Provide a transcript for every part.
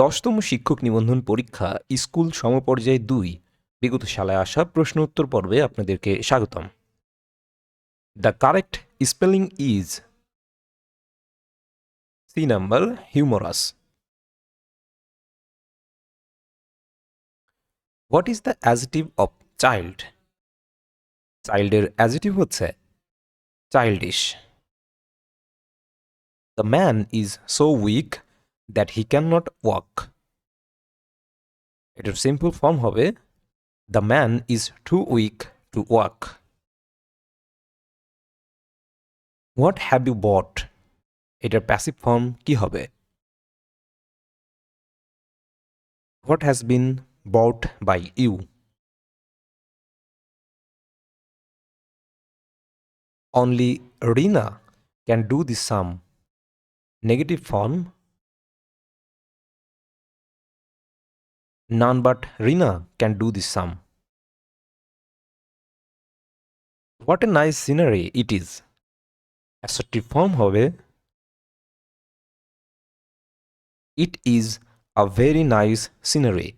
দশতম শিক্ষক নিবন্ধন পরীক্ষা স্কুল সমপর্যায় দুই। বিগত সালে আসা প্রশ্ন উত্তর পর্বে আপনাদেরকে স্বাগতম। The correct spelling is C number humorous what is the adjective of child চাইল্ডের adjective হচ্ছে childish the man is so weak that he can not walk এটার সিম্পল ফর্ম হবে the man is too weak to walk what have you bought এটার passive form কি হবে what has been bought by you only Rina can do this some negative form none but Rina can do this sum. What a nice scenery it is. Assertive form হবে It is a very nice scenery.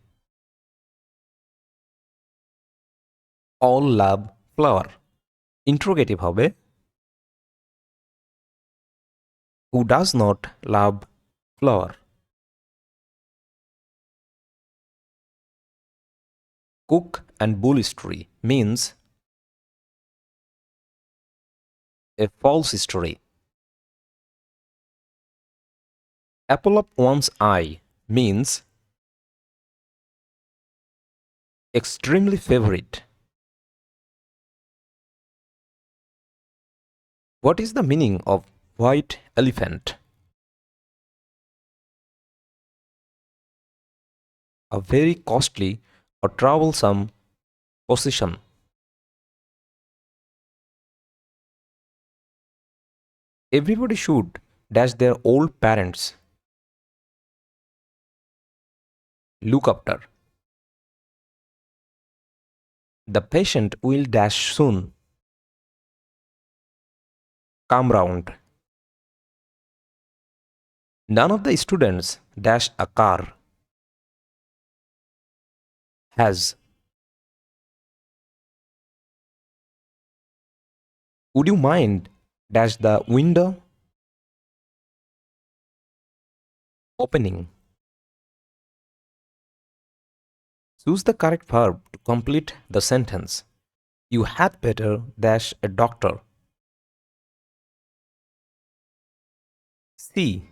All love flower. Interrogative হবে who does not love flower. Cook and bull story means a false story. Apple of one's eye means extremely favorite. What is the meaning of white elephant? A very costly or troublesome possession. Everybody should dash their old parents. Look after. The patient will dash soon. Come round. None of the students dash a car. Has. Would you mind dash the window? Opening. Choose the correct verb to complete the sentence. You had better dash a doctor. C.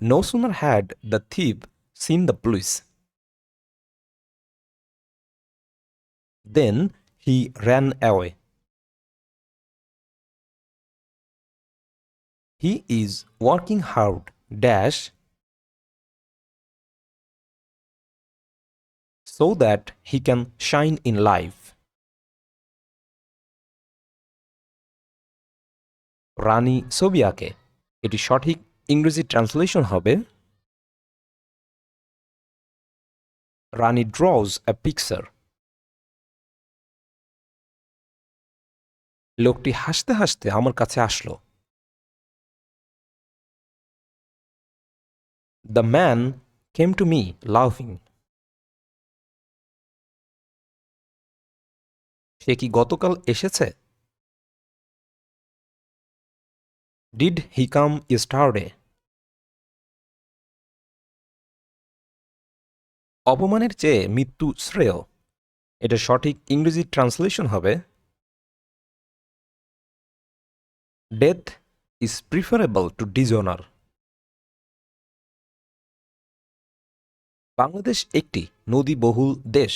No sooner had the thief seen the police than he ran away. He is working hard dash so that he can shine in life. রানী ছবি আঁকে এটি সঠিক ইংরেজি translation হবে রানী ড্রজ a picture লোকটি হাসতে হাসতে আমার কাছে আসলো। The man came to me loving সে কি গতকাল এসেছে? ডিড he come ইস্টারডে অপমানের চেয়ে মৃত্যু শ্রেয়। এটা সঠিক ইংরেজি ট্রান্সলেশন হবে। Death is preferable to dishonour Bangladesh একটি নদীবহুল দেশ।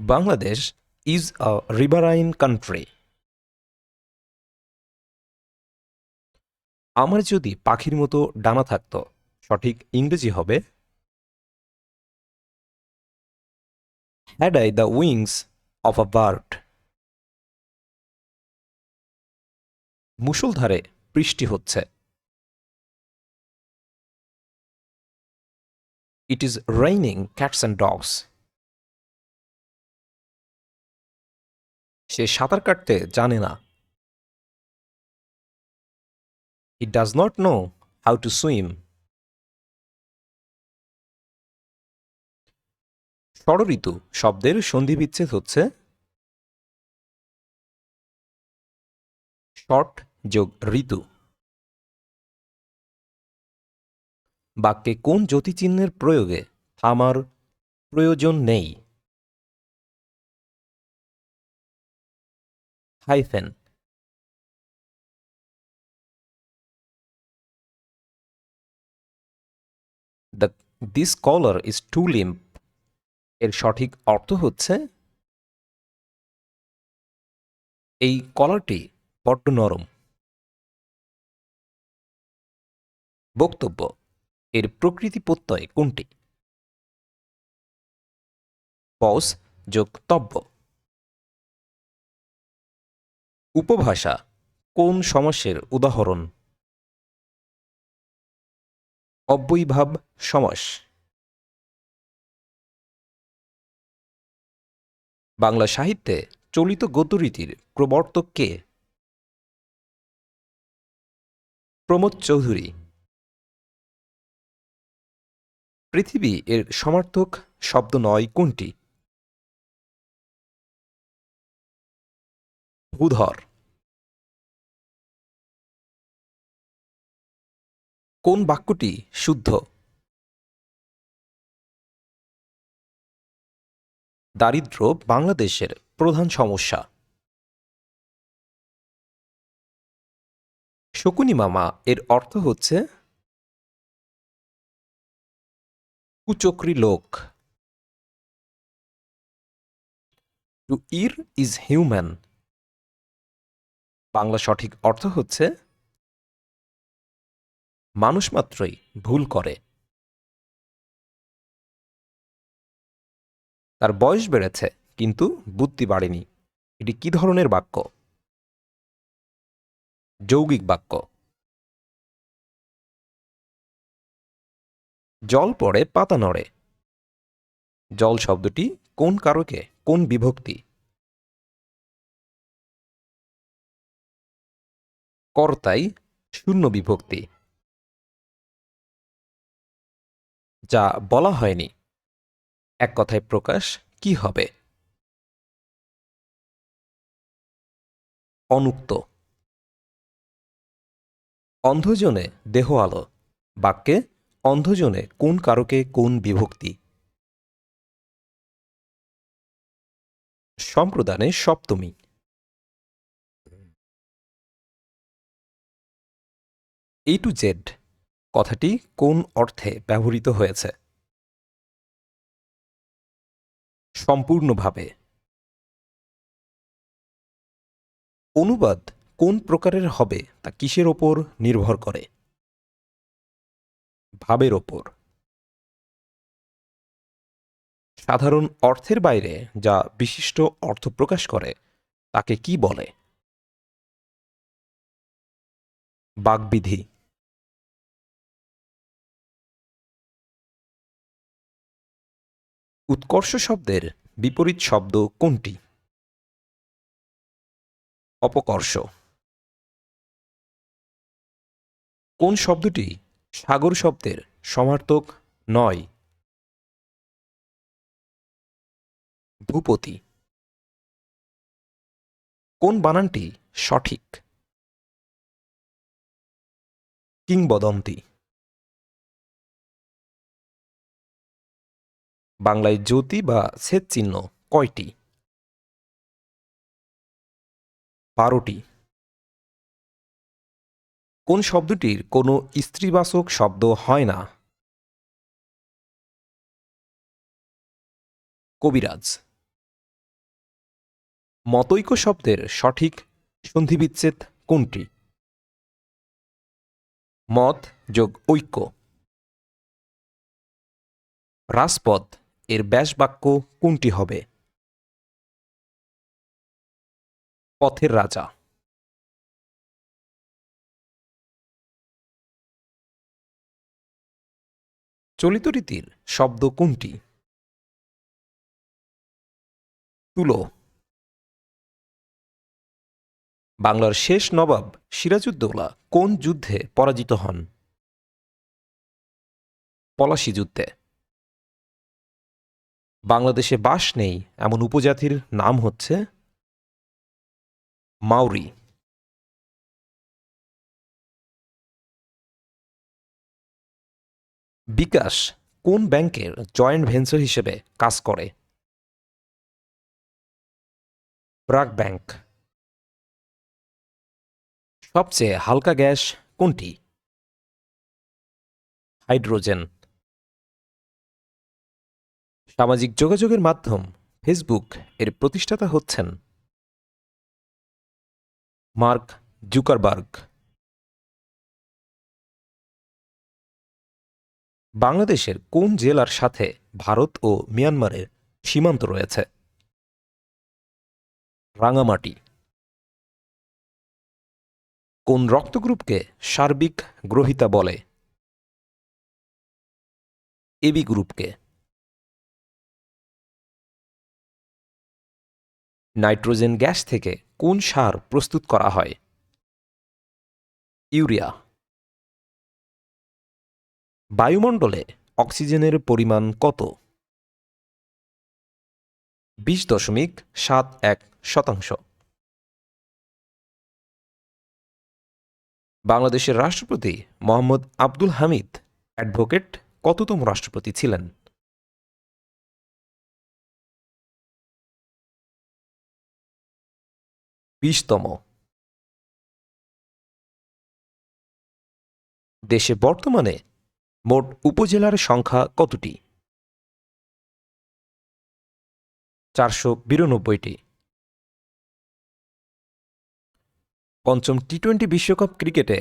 Bangladesh is a riverine country আমার যদি পাখির মতো ডানা থাকতো, সঠিক ইংরেজি হবে? Had I the wings of a bird মুষলধারে বৃষ্টি হচ্ছে। It is raining cats and dogs সে সাঁতার কাটতে জানে না। He does not know how to swim ষড়ঋতু শব্দের সন্ধি বিচ্ছেদ হচ্ছে শর্ট যোগ ঋতু বাক্যে কোন জ্যোতিচিহ্নের প্রয়োগে থামার প্রয়োজন নেই hyphen this collar is too limp এর সঠিক অর্থ হচ্ছে এই কলারটি বড্ড নরম। বক্তব্য, এর প্রকৃতি প্রত্যয় কোনটি? পস যোগ তব্য। উপভাষা, কোন সমাসের উদাহরণ? অব্যয়ীভাব সমাস। বাংলা সাহিত্যে চলিত গদ্যরীতির প্রবর্তক কে? প্রমোদ চৌধুরী। পৃথিবী এর সমার্থক শব্দ নয় কোনটি? ভূধর কোন বাক্যটি শুদ্ধ? দারিদ্র বাংলাদেশের প্রধান সমস্যা। শকুনি মামা, এর অর্থ হচ্ছে কুচক্রী লোক। To err is human Bangla সঠিক অর্থ হচ্ছে মানুষ মাত্রই ভুল করে। তার বয়স বেড়েছে, কিন্তু বুদ্ধি বাড়েনি। এটি কি ধরনের বাক্য? যৌগিক বাক্য। জল পড়ে, পাতা নড়ে। জল শব্দটি কোন কারকে, কোন বিভক্তি? কর্তাই শূন্য বিভক্তি। যা বলা হয়নি। এক কথায় প্রকাশ, কি হবে? অনুক্ত। অন্ধজনে দেহ আলো। বাক্যে, অন্ধজনে কোন কারকে কোন বিভক্তি? সম্প্রদানে সপ্তমী। এ টু জেড কথাটি কোন অর্থে ব্যবহৃত হয়েছে? সম্পূর্ণভাবে। অনুবাদ কোন প্রকারের হবে তা কিসের ওপর নির্ভর করে? ভাবের ওপর। সাধারণ অর্থের বাইরে যা বিশিষ্ট অর্থ প্রকাশ করে, তাকে কি বলে? বাগবিধি উৎকর্ষ শব্দের বিপরীত শব্দ কোনটি? অপকর্ষ। কোন শব্দটি সাগর শব্দের সমার্থক নয়? ভূপতি। কোন বানানটি সঠিক? কিংবদন্তি। বাংলায় জ্যোতি বা ছেদ চিহ্ন কয়টি? বারোটি। কোন শব্দটির কোনো স্ত্রীবাচক শব্দ হয় না? কবিরাজ। মতৈক্য শব্দের সঠিক সন্ধিবিচ্ছেদ কোনটি? মত যোগ ঐক্য। রাজপথ। এর ব্যাস বাক্য কোনটি হবে? পথের রাজা। চলিত রীতির শব্দ কোনটি? তুলো। বাংলার শেষ নবাব সিরাজউদ্দৌলা কোন যুদ্ধে পরাজিত হন? পলাশি যুদ্ধে। বাংলাদেশে বাস নেই, এমন উপজাতির নাম হচ্ছে মাউরি। বিকাশ, কোন ব্যাংকের জয়েন্ট ভেঞ্চার হিসেবে কাজ করে? ব্রাক ব্যাংক। সবচেয়ে হালকা গ্যাস কোনটি? হাইড্রোজেন। সামাজিক যোগাযোগের মাধ্যম ফেসবুক এর প্রতিষ্ঠাতা হচ্ছেন মার্ক জুকারবার্গ। বাংলাদেশের কোন জেলার সাথে ভারত ও মিয়ানমারের সীমান্ত রয়েছে? রাঙামাটি। কোন রক্তগ্রুপকে সার্বিক গ্রহিতা বলে? এবি গ্রুপকে। নাইট্রোজেন গ্যাস থেকে কোন সার প্রস্তুত করা হয়? ইউরিয়া। বায়ুমণ্ডলে অক্সিজেনের পরিমাণ কত? বিশ দশমিক সাত এক শতাংশ। বাংলাদেশের রাষ্ট্রপতি মোহাম্মদ আব্দুল হামিদ অ্যাডভোকেট কততম রাষ্ট্রপতি ছিলেন? বিশতম। দেশে বর্তমানে মোট উপজেলার সংখ্যা কতটি? চারশো বিরানব্বইটি। পঞ্চম টি টোয়েন্টি বিশ্বকাপ ক্রিকেটে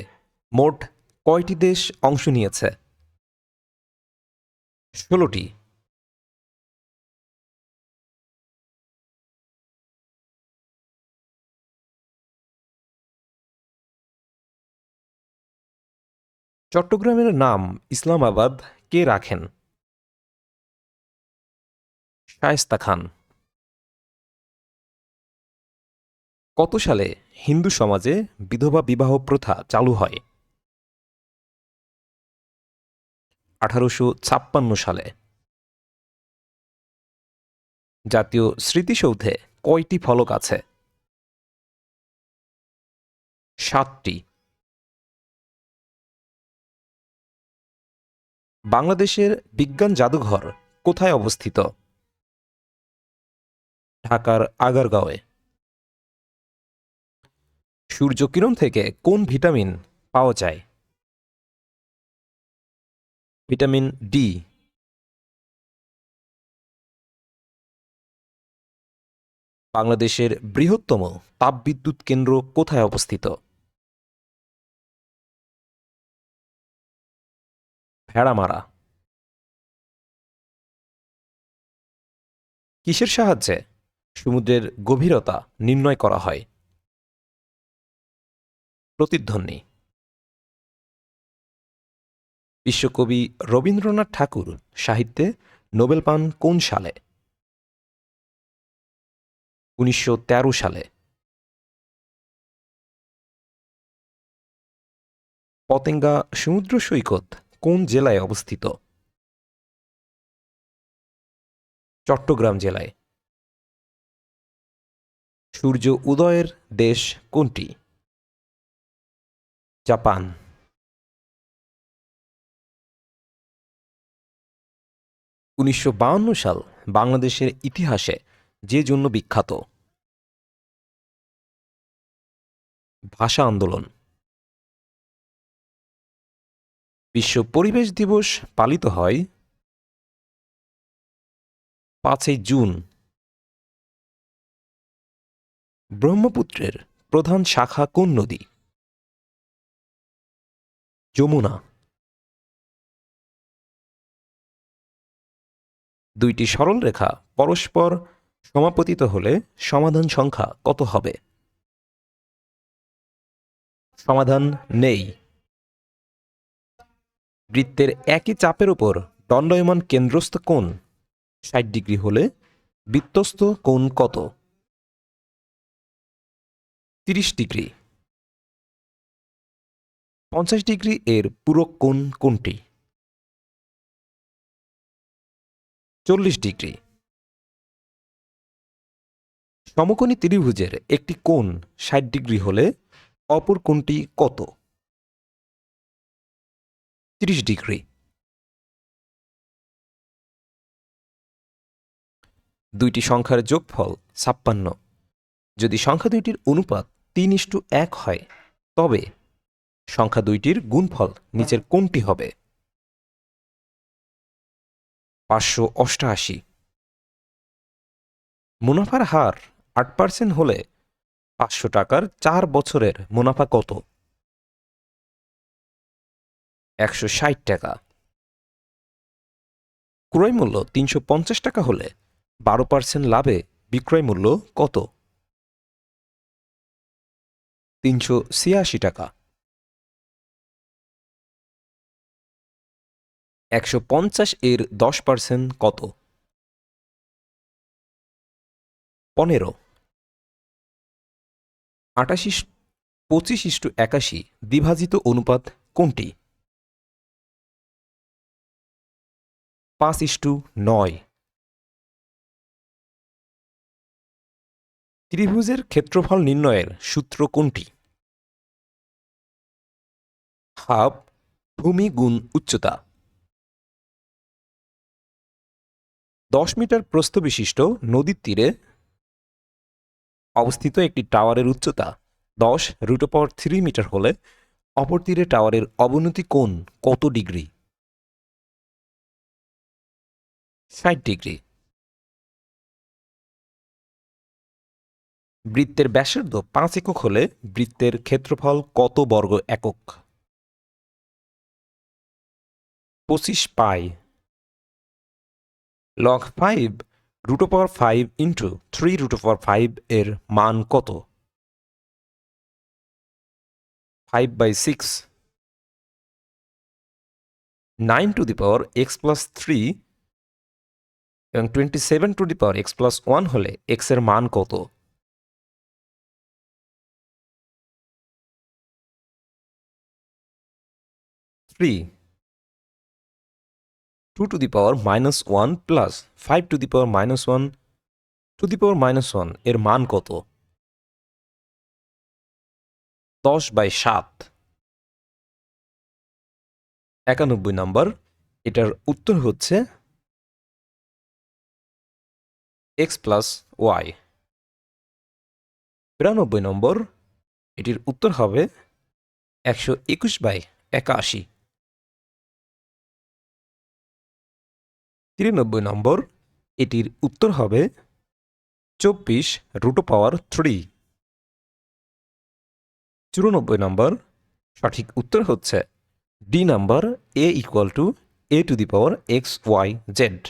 মোট কয়টি দেশ অংশ নিয়েছে? ষোলোটি। চট্টগ্রামের নাম ইসলামাবাদ কে রাখেন? শায়েস্তা খান। কত সালে হিন্দু সমাজে বিধবা বিবাহ প্রথা চালু হয়? আঠারোশো ছাপ্পান্ন সালে। জাতীয় স্মৃতিসৌধে কয়টি ফলক আছে? সাতটি। বাংলাদেশের বিজ্ঞান জাদুঘর কোথায় অবস্থিত? ঢাকার আগারগাঁওয়ে। সূর্যকিরণ থেকে কোন ভিটামিন পাওয়া যায়? Vitamin D. বাংলাদেশের বৃহত্তম তাপবিদ্যুৎ কেন্দ্র কোথায় অবস্থিত? ভেড়ামারা কিসের সাহায্যে? সমুদ্রের গভীরতা নির্ণয় করা হয়। প্রতিধ্বনি। বিশ্বকবি রবীন্দ্রনাথ ঠাকুর সাহিত্যে নোবেল পান কোন সালে? উনিশশো তেরো সালে। পতেঙ্গা সমুদ্র সৈকত। কোন জেলায় অবস্থিত? চট্টগ্রাম জেলায়। সূর্য উদয়ের দেশ কোনটি? জাপান। উনিশশো সাল বাংলাদেশের ইতিহাসে যে জন্য বিখ্যাত। ভাষা আন্দোলন। বিশ্ব পরিবেশ দিবস পালিত হয় পাঁচই জুন। ব্রহ্মপুত্রের প্রধান শাখা কোন নদী? যমুনা। দুইটি সরল রেখা পরস্পর সমাপতিত হলে সমাধান সংখ্যা কত হবে? সমাধান নেই। বৃত্তের একই চাপের উপর দণ্ডায়মান কেন্দ্রস্থ কোণ ষাট ডিগ্রি হলে বৃত্তস্থ কোণ কত? তিরিশ ডিগ্রি। পঞ্চাশ ডিগ্রি এর পুরো কোণ কোনটি? চল্লিশ ডিগ্রি। সমকোণী ত্রিভুজের একটি কোণ ষাট ডিগ্রি হলে অপর কোণটি কত? তিরিশ ডিগ্রি। দুইটি সংখ্যার যোগফল ছাপ্পান্ন। যদি সংখ্যা দুইটির অনুপাত তিন ইস্টু এক হয়, তবে সংখ্যা দুইটির গুণফল নিচের কোনটি হবে? পাঁচশো অষ্টআশি মুনাফার হার আট পার্সেন্ট হলে পাঁচশো টাকার চার বছরের মুনাফা কত? একশো ষাট টাকা। ক্রয় মূল্য তিনশো পঞ্চাশ টাকা হলে বারো পার্সেন্ট লাভে বিক্রয় মূল্য কত? তিনশো ছিয়াশি টাকা। একশো পঞ্চাশ এর দশ পার্সেন্ট কত? পনেরো। আটাশি পঁচিশ ইস্টু একাশি দ্বিভাজিত অনুপাত কোনটি? পাঁচ ইস্টু নয়। ত্রিভুজের ক্ষেত্রফল নির্ণয়ের সূত্র কোনটি? হাফ ভূমি গুণ উচ্চতা। দশ মিটার প্রস্থ বিশিষ্ট নদীর তীরে অবস্থিত একটি টাওয়ারের উচ্চতা। দশ রুট পাওয়ার থ্রি মিটার হলে অপর তীরে টাওয়ারের অবনতি কোণ কত ডিগ্রি? ষাট ডিগ্রি। বৃত্তের ব্যাসার্ধ পাঁচ একক হলে বৃত্তের ক্ষেত্রফল কত বর্গ একক? পঁচিশ পাই। Log five root power five into three root power five এর মান কত? Five by six nine to the power x plus three এবং twenty seven to the power x plus one হলে এক্সের মান কত? Three to to the power minus one plus five to the power minus one to the power minus ওয়ানের মান কত? দশ by সাত। একানব্বই নম্বর এটার উত্তর হচ্ছে এক্স প্লাস ওয়াই বিরানব্বই নম্বর, এটির উত্তর হবে একশো একুশ বাই একাশি। তিরানব্বই নম্বর, এটির উত্তর হবে চব্বিশ রুটো পাওয়ার থ্রি চুরানব্বই নম্বর, সঠিক উত্তর হচ্ছে D number a equal to a to the power x y z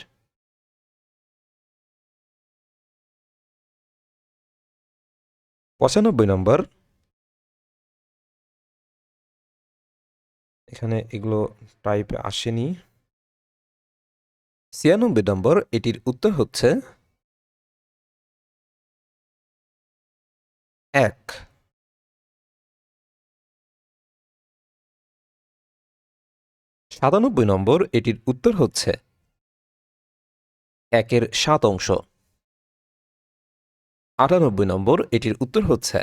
পঁচানব্বই নম্বর। এখানে এগুলো টাইপে আসেনি। ছিয়ানব্বই নম্বর, এটির উত্তর হচ্ছে এক। সাতানব্বই নম্বর, এটির উত্তর হচ্ছে একের সাত অংশ। আটানব্বই নম্বর, এটির উত্তর হচ্ছে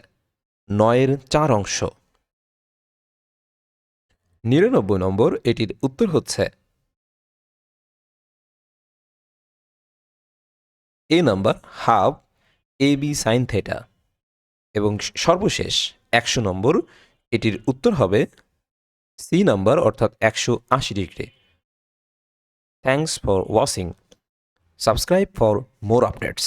নয়ের চার অংশ। নিরানব্বই নম্বর, এটির উত্তর হচ্ছে A number half a b sine theta এবং সর্বশেষ একশো নম্বর, এটির উত্তর হবে সি নাম্বার, অর্থাৎ একশো আশি degree. Thanks for watching. Subscribe for more updates.